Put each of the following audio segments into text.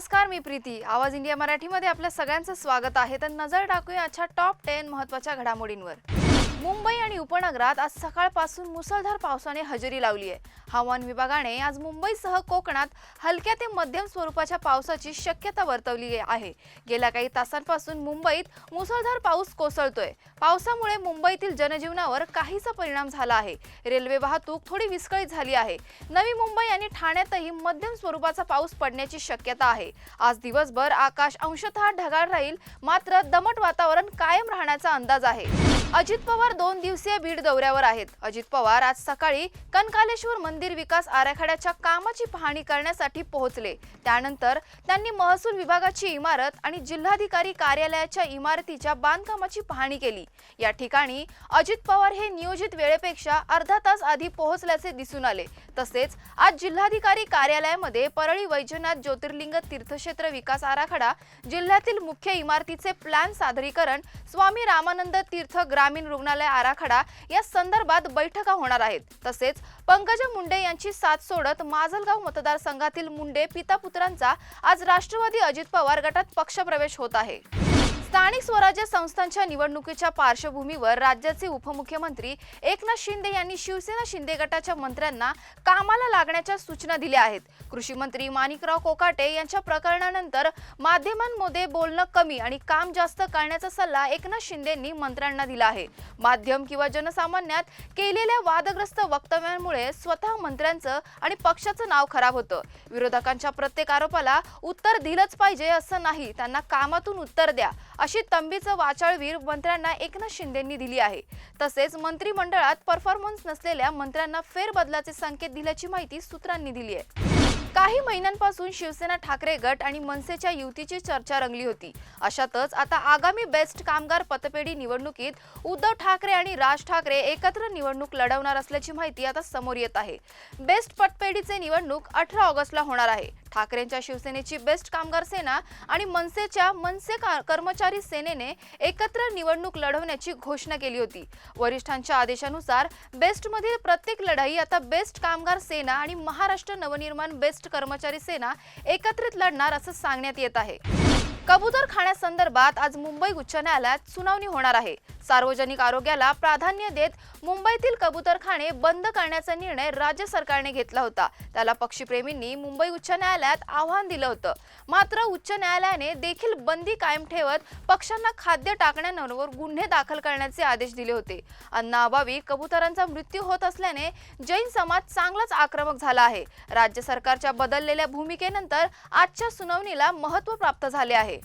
नमस्कार मी प्रीती. आवाज इंडिया मराठीमध्ये आपल्या सगळ्यांचं स्वागत आहे. तर नजर टाकूया आजच्या टॉप टेन महत्त्वाच्या घडामोडींवर. मुंबई आणि उपनगरात आज सकाळपासून मुसळधार पावसाने हजेरी लावली आहे. हवामान विभागाने आज मुंबईसह कोकणात हलक्या ते मध्यम स्वरूपाच्या पावसाची शक्यता वर्तवली आहे. गेल्या काही तासांपासून मुंबईत मुसळधार पाऊस कोसळतोय. पावसामुळे मुंबईतील जनजीवनावर काहीसा परिणाम झाला आहे. रेल्वे वाहतूक थोडी विस्कळीत झाली आहे. नवी मुंबई आणि ठाण्यातही मध्यम स्वरूपाचा पाऊस पडण्याची शक्यता आहे. आज दिवसभर आकाश अंशतः ढगाळ राहील मात्र दमट वातावरण कायम राहण्याचा अंदाज आहे. अजित पवार दोन दिवसीय बीड दौऱ्यावर आहेत. अजित पवार आज सकाळी कनकालेश्वर मंदिर विकास आराखड्याच्या कामाची पाहणी करण्यासाठी पोहोचले. त्यानंतर त्यांनी महसूल विभागाची इमारत आणि जिल्हाधिकारी कार्यालयाच्या इमारतीच्या बांधकामाची पाहणी केली. या ठिकाणी अजित पवार हे नियोजित वेळेपेक्षा अर्धा तास आधी पोहोचल्याचे दिसून आले. तसेच आज जिल्हाधिकारी कार्यालयामध्ये परळी वैजनाथ ज्योतिर्लिंग तीर्थक्षेत्र विकास आराखडा जिल्ह्यातील मुख्य इमारतीचे प्लॅन सादरीकरण स्वामी रामानंद तीर्थ ग्रामीण रुग्णालय आराखडा या संदर्भात बैठका होणार आहेत. तसेच पंकजा मुंडे यांची साथ सोडत माजलगाव मतदारसंघातील मुंडे पितापुत्रांचा आज राष्ट्रवादी अजित पवार गटात पक्षप्रवेश होत आहे. स्थानिक स्वराज्य संस्थांच्या निवडणुकीच्या पार्श्वभूमीवर राज्याचे उपमुख्यमंत्री एकनाथ शिंदे यांनी शिवसेना शिंदे गटाच्या मंत्र्यांना कामाला लागण्याच्या सूचना दिल्या आहेत. कृषी मंत्री माणिकराव कोकाटे यांच्या प्रकरणानंतर माध्यमांमध्ये बोलणं कमी आणि काम जास्त करण्याचा सल्ला एकनाथ शिंदेंनी मंत्र्यांना दिला आहे. माध्यम किंवा जनसामान्यात केलेल्या वादग्रस्त वक्तव्यांमुळे स्वतः मंत्र्यांचं आणि पक्षाचं नाव खराब होतं. विरोधकांच्या प्रत्येक आरोपाला उत्तर दिलंच पाहिजे असं नाही त्यांना कामातून उत्तर द्या. अशी तंबीचं वाचाळवीर मंत्र्यांना एकनाथ शिंदेंनी दिली आहे. तसेच मंत्रिमंडळात परफॉर्मन्स नसलेल्या मंत्र्यांना फेरबदलाचे संकेत दिल्याची माहिती सूत्रांनी दिली आहे. काही महिन्यांपासून शिवसेना ठाकरे गट आणि मनसेच्या युतीची चर्चा रंगली होती. अशातच आता आगामी बेस्ट कामगार पतपेढी निवडणुकीत उद्धव ठाकरे आणि राज ठाकरे एकत्र निवडणूक लढवणार असल्याची माहिती आता समोर येत आहे. बेस्ट पतपेढीचे निवडणूक अठरा ऑगस्टला होणार आहे. ठाकरेंच्या शिवसेनेची बेस्ट कामगार सेना आणि मनसेच्या मनसे का- कर्मचारी सेनेने एकत्र निवडणूक लढवण्याची घोषणा केली होती. वरिष्ठांच्या आदेशानुसार बेस्टमधील प्रत्येक लढाई आता बेस्ट कामगार सेना आणि महाराष्ट्र नवनिर्माण बेस्ट कर्मचारी सेना एकत्रित लढणार असं सांगण्यात येत आहे. कबूतर खाण्यासंदर्भात आज मुंबई उच्च न्यायालयात सुनावणी होणार आहे. सार्वजनिक आरोग्याला प्राधान्य देत मुंबईतील कबूतरखाने बंद करण्याचा निर्णय राज्य सरकारने घेतला होता. त्याला पक्षीप्रेमींनी मुंबई उच्च न्यायालयात आव्हान दिलं होतं. मात्र उच्च न्यायालयाने देखील बंदी कायम ठेवत पक्ष्यांना खाद्य टाकण्यावर गुन्हे दाखल करण्याचे आदेश दिले होते. अन्नाअभावी कबुतरांचा मृत्यू होत असल्याने जैन समाज चांगलाच आक्रमक झाला आहे. राज्य सरकारच्या बदललेल्या भूमिकेनंतर आजच्या सुनावणीला महत्त्व प्राप्त झाले आहे.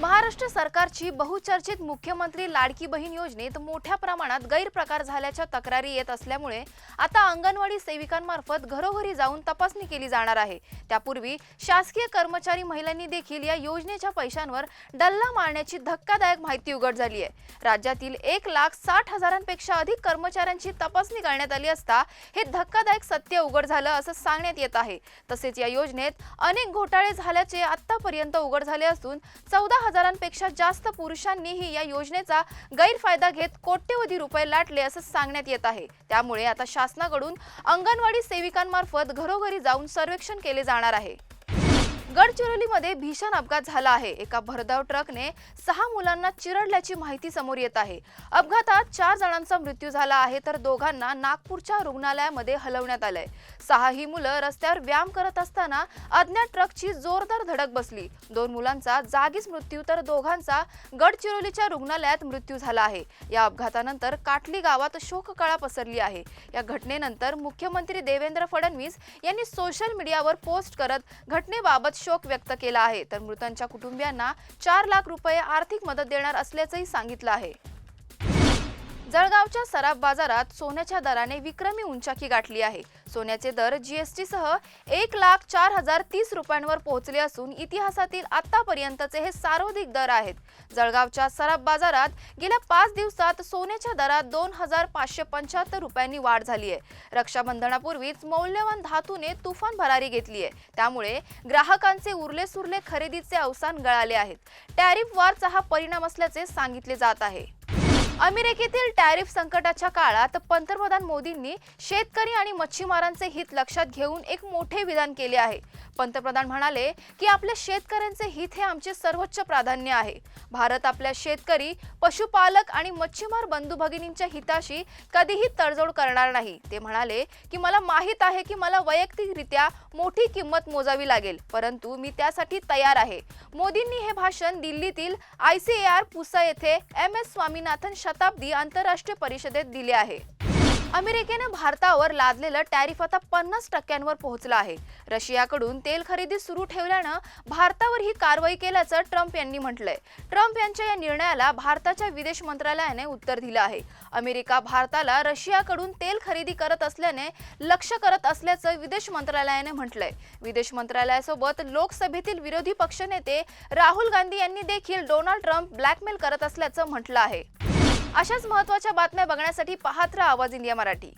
महाराष्ट्र सरकारची बहुचर्चित मुख्यमंत्री लाडकी बहीण योजनेत मोठ्या प्रमाणात गैरप्रकार झाल्याच्या तक्रारी येत असल्यामुळे आता अंगणवाडी सेविकांमार्फत घरोघरी जाऊन तपासणी केली जाणार आहे. त्यापूर्वी शासकीय कर्मचारी महिलांनी देखील या योजनेच्या पैशांवर डल्ला मारण्याची धक्कादायक माहिती उघड झाली आहे. राज्यातील एक लाख साठ हजारांपेक्षा अधिक कर्मचाऱ्यांची तपासणी करण्यात आली असता हे धक्कादायक सत्य उघड झालं असं सांगण्यात येत आहे. तसेच या योजनेत अनेक घोटाळे झाल्याचे आतापर्यंत उघड झाले असून चौदा हजारांपेक्षा जास्त पुरुषांनीही या योजनेचा गैरफायदा घेत कोट्यवधी रुपये लाटले असं सांगण्यात येत आहे. त्यामुळे आता शासनाकडून अंगणवाडी सेविकांमार्फत घरोघरी जाऊन सर्वेक्षण केले जाणार आहे. गडचिरोलीमध्ये भीषण अपघात झाला आहे. एका भरधाव ट्रकने सहा मुलांना चिरडल्याची माहिती समोर येत आहे. अपघातात चार जणांचा मृत्यू झाला आहे तर दोघांना नागपूरच्या रुग्णालयामध्ये हलवण्यात आलंय. सहा ही मुलं रस्त्यावर व्यायाम करत असताना अज्ञात ट्रकची जोरदार धडक बसली. दोन मुलांचा जागीच मृत्यू तर दोघांचा गडचिरोलीच्या रुग्णालयात मृत्यू झाला आहे. या अपघातानंतर काटली गावात शोककळा पसरली आहे. या घटनेनंतर मुख्यमंत्री देवेंद्र फडणवीस यांनी सोशल मीडियावर पोस्ट करत घटनेबाबत शोक व्यक्त केला आहे. तर मृतांच्या कुटुंबियांना चार लाख रुपये आर्थिक मदत देणार असल्याचंही सांगितलं आहे. जळगावच्या सराफ बाजारात सोन्याच्या दराने विक्रमी उंचाकी गाठली आहे. सोन्याचे दर जीएसटीसह एक लाख चार हजार तीस रुपयांवर पोहोचले असून इतिहासातील आतापर्यंतचे हे सर्वाधिक दर आहेत. जळगावच्या सराफ बाजारात गेल्या पाच दिवसात सोन्याच्या दरात दोन हजार पाचशे पंच्याहत्तर रुपयांनी वाढ झाली आहे रक्षाबंधनापूर्वीच मौल्यवान धातूने तुफान भरारी घेतली आहे त्यामुळे ग्राहकांचे उरले सुरले खरेदीचे अवसान गळाले आहेत. टॅरिफ वारचा हा परिणाम असल्याचे सांगितले जात आहे. अमेरिकेतील टॅरिफ संकटाच्या काळात पंतप्रधान मोदींनी शेतकरी आणि मच्छीमारांचे हित लक्षात घेऊन एक मोठे विधान केले आहे. पंतप्रधान म्हणाले की आपल्या शेतकऱ्यांचे हित हे आमचे सर्वोच्च प्राधान्य आहे. भारत आपल्या शेतकरी पशुपालक आणि मच्छीमार बंधू भगिनींच्या हिताशी कधीही तडजोड करणार नाही. ते म्हणाले की मला माहीत आहे की मला वैयक्तिकरित्या मोठी किंमत मोजावी लागेल परंतु मी त्यासाठी तयार आहे. मोदींनी हे भाषण दिल्लीतील I C A R Pusa येथे एम एस स्वामीनाथन शताब्दी आंतरराष्ट्रीय परिषदेत दिले आहे. अमेरिकेनं भारतावर लादलेलं टॅरिफ आता पन्नास टक्क्यांवर पोहोचलं आहे. रशियाकडून तेल खरेदी सुरू ठेवल्यानं भारतावर ही कारवाई केल्याचं ट्रम्प यांनी म्हटलंय. ट्रम्प यांच्या या निर्णयाला भारताच्या विदेश मंत्रालयाने उत्तर दिलं आहे. अमेरिका भारताला रशियाकडून तेल खरेदी करत असल्याने लक्ष करत असल्याचं विदेश मंत्रालयाने म्हटलंय. विदेश मंत्रालयासोबत लोकसभेतील विरोधी पक्षनेते राहुल गांधी यांनी देखील डोनाल्ड ट्रम्प ब्लॅकमेल करत असल्याचं म्हटलं आहे. अशाच महत्त्वाच्या बातम्या बघण्यासाठी पाहत आवाज इंडिया मराठी.